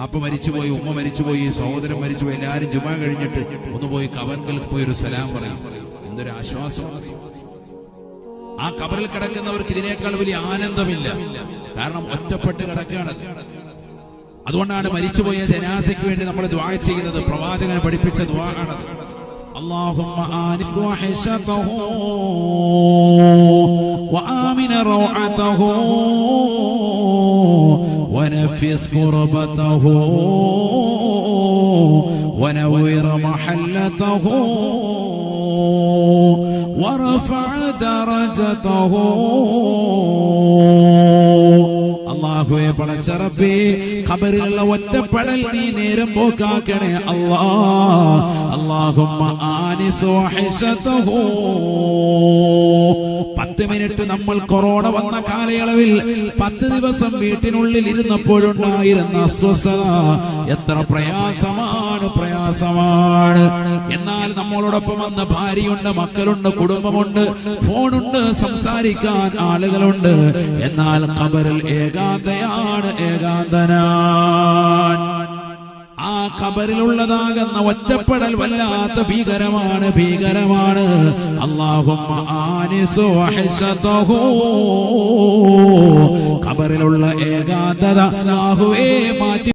ആപ്പ മരിച്ചുപോയി ഉമ്മ മരിച്ചുപോയി സഹോദരൻ മരിച്ചുപോയി എല്ലാരും ജുമാ കഴിഞ്ഞിട്ട് ഒന്ന് പോയി കവൻകൽ പോയി ഒരു സലാം പറയും എന്തൊരു ആശ്വാസം ആ കബറിൽ കിടക്കുന്നവർക്ക് ഇതിനേക്കാൾ വലിയ ആനന്ദമില്ല കാരണം ഒറ്റപ്പെട്ട് കിടക്കുകയാണ് അതുകൊണ്ടാണ് മരിച്ചുപോയ ജനാസയ്ക്ക് വേണ്ടി നമ്മൾ ദ്വാ ചെയ്യുന്നത് പ്രവാചകനെ പഠിപ്പിച്ച ദ്വാ ആണ് اللهم آنس وحشته وآمن روعته ونفس كربته ونوير محلته وارفع درجته അള്ളാഹുവെ പടച്ചറബേ ഖബറിലുള്ള ഒറ്റപ്പെടൽ നീ നേരം പോക്കാക്കണേ അല്ലാ വഹിശതഹു പത്ത് മിനിറ്റ് നമ്മൾ കൊറോണ വന്ന കാലയളവിൽ പത്ത് ദിവസം വീട്ടിനുള്ളിൽ ഇരുന്നപ്പോഴുണ്ടായിരുന്ന അസ്വസ്ഥത എത്ര പ്രയാസമാണ് പ്രയാസമാണ്. എന്നാൽ നമ്മളോടൊപ്പം വന്ന ഭാര്യയുണ്ട് മക്കളുണ്ട് കുടുംബമുണ്ട് ഫോണുണ്ട് സംസാരിക്കാൻ ആളുകളുണ്ട്. എന്നാൽ ഖബറിൽ ഏകാന്തയാണ് ഏകാന്തനാൻ ആ ഖബറിലുള്ളതാകുന്ന ഒറ്റപ്പെടൽ വല്ലാത്ത ഭീകരമാണ് ഭീകരമാണ്. അള്ളാഹുമ്മ ആനിസു ഖബറിലുള്ള ഏകാന്തത അല്ലാഹുവേ മാറ്റി